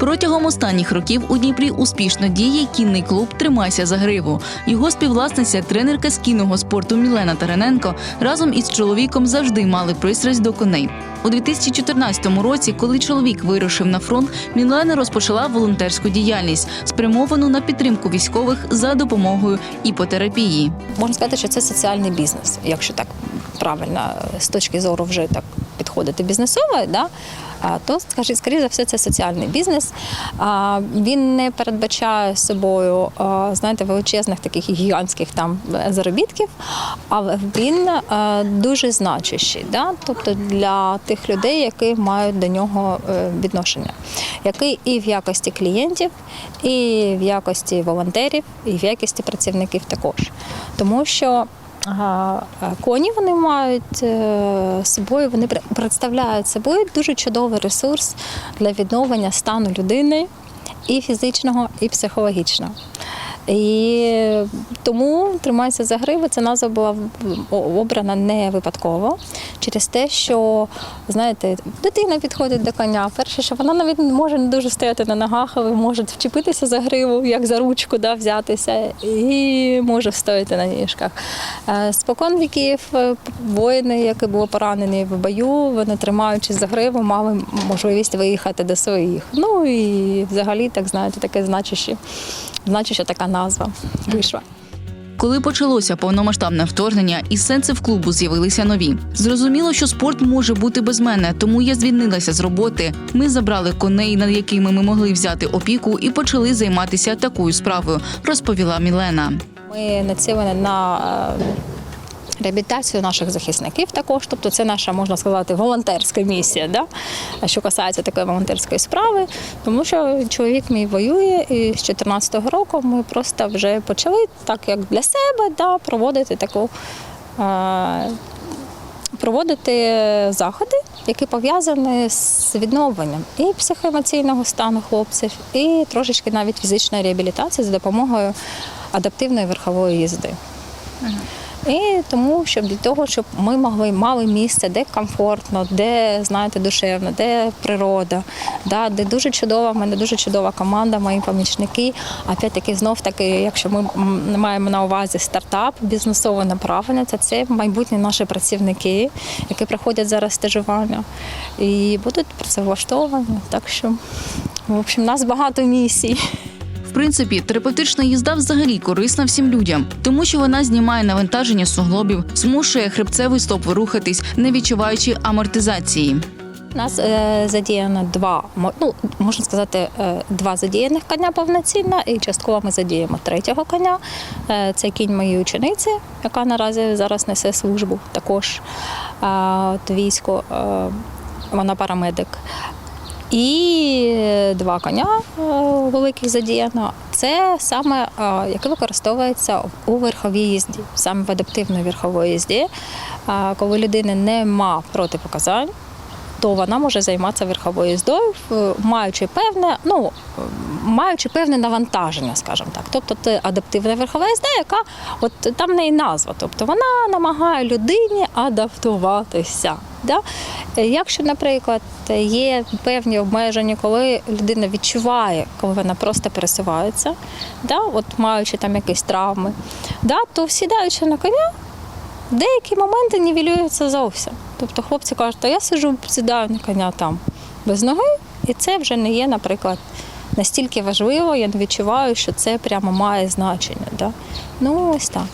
Протягом останніх років у Дніпрі успішно діє кінний клуб Тримайся за гриву. Його співвласниця, тренерка з кінного спорту Мілена Тараненко разом із чоловіком завжди мали пристрасть до коней. У 2014 році, коли чоловік вирушив на фронт, Мілена розпочала волонтерську діяльність, спрямовану на підтримку військових за допомогою іпотерапії. Можна сказати, що це соціальний бізнес, якщо так правильно з точки зору вже так підходити бізнесово, да? то скажіть, скоріше за все, це соціальний бізнес. Він не передбачає собою, знаєте, величезних таких гігантських там заробітків, але він дуже значущий. Да? Тобто для тих людей, які мають до нього е, відношення, який і в якості клієнтів, і в якості волонтерів, і в якості працівників також. Тому що коні вони мають е, собою, вони пр- представляють собою дуже чудовий ресурс для відновлення стану людини і фізичного, і психологічного. І тому тримайся за гриву. Ця назва була обрана не випадково через те, що знаєте, дитина підходить до коня. Перше, що вона навіть може не дуже стояти на ногах, але може вчепитися за гриву, як за ручку, да, взятися, і може встояти на ніжках. Е, Спокон віків е, воїни, які були поранені в бою, вони тримаючись за гриву, мали можливість виїхати до своїх. Ну і взагалі, так знаєте, таке значуще, що така назва вийшла. Коли почалося повномасштабне вторгнення, і сенси в клубу з'явилися нові. Зрозуміло, що спорт може бути без мене, тому я звільнилася з роботи. Ми забрали коней, над якими ми могли взяти опіку, і почали займатися такою справою, розповіла Мілена. Ми націлені на е, реабілітацію наших захисників також. Тобто це наша, можна сказати, волонтерська місія, да? Що касається такої волонтерської справи, тому що чоловік мій воює, і з 2014 року ми просто вже почали так, як для себе, да, проводити таку. Проводити заходи, які пов'язані з відновленням і психоемоційного стану хлопців, і трошечки навіть фізичної реабілітації за допомогою адаптивної верхової їзди. І тому, щоб для того, щоб ми могли мали місце, де комфортно, де знаєте, душевно, де природа, да, де дуже чудова, в мене дуже чудова команда, мої помічники. Опять-таки, знов таки, якщо ми маємо на увазі стартап, бізнесове направлення, то це майбутні наші працівники, які проходять зараз стажування і будуть працевлаштовані. Так що, в общем, у нас багато місій. В принципі, терапевтична їзда взагалі корисна всім людям, тому що вона знімає навантаження суглобів, змушує хребцевий стоп рухатись, не відчуваючи амортизації. Нас е, задіяно два, ну можна сказати, е, два задіяних коня повноцінно, і частково ми задіємо третього коня. Е, це кінь моєї учениці, яка наразі зараз несе службу також е, от війську. Е, вона парамедик. І два коня е, великих задіяно. Це саме е, яке використовується у верховій їзді, саме в адаптивної верховій їзді, Е, коли людини нема протипоказань то вона може займатися верховою їздою, маючи певне, ну маючи певне навантаження, скажімо так. Тобто це адаптивна верхова їзда, яка от там в неї назва. Тобто вона намагає людині адаптуватися. Да? Якщо, наприклад, є певні обмеження, коли людина відчуває, коли вона просто пересувається, да? от маючи там якісь травми, да? то сідаючи на коня, деякі моменти нівелюються зовсім. Тобто хлопці кажуть, та я сижу, сідаю на коня там без ноги, і це вже не є, наприклад, настільки важливо, я не відчуваю, що це прямо має значення. Да? Ну, ось так.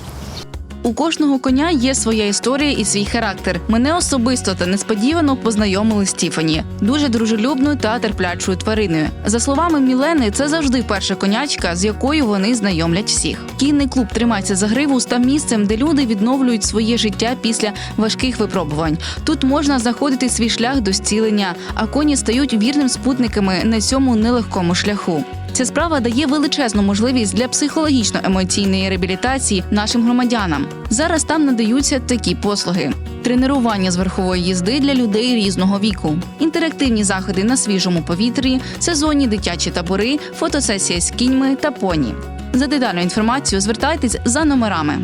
У кожного коня є своя історія і свій характер. Мене особисто та несподівано познайомили з Тіфані, дуже дружелюбною та терплячою твариною. За словами Мілени, це завжди перша конячка, з якою вони знайомлять всіх. Кінний клуб тримається за гриву став місцем, де люди відновлюють своє життя після важких випробувань. Тут можна знаходити свій шлях до зцілення, а коні стають вірним спутниками на цьому нелегкому шляху. Ця справа дає величезну можливість для психологічно-емоційної реабілітації нашим громадянам. Зараз там надаються такі послуги: тренування з верхової їзди для людей різного віку, інтерактивні заходи на свіжому повітрі, сезонні дитячі табори, фотосесія з кіньми та поні. За детальну інформацію звертайтесь за номерами.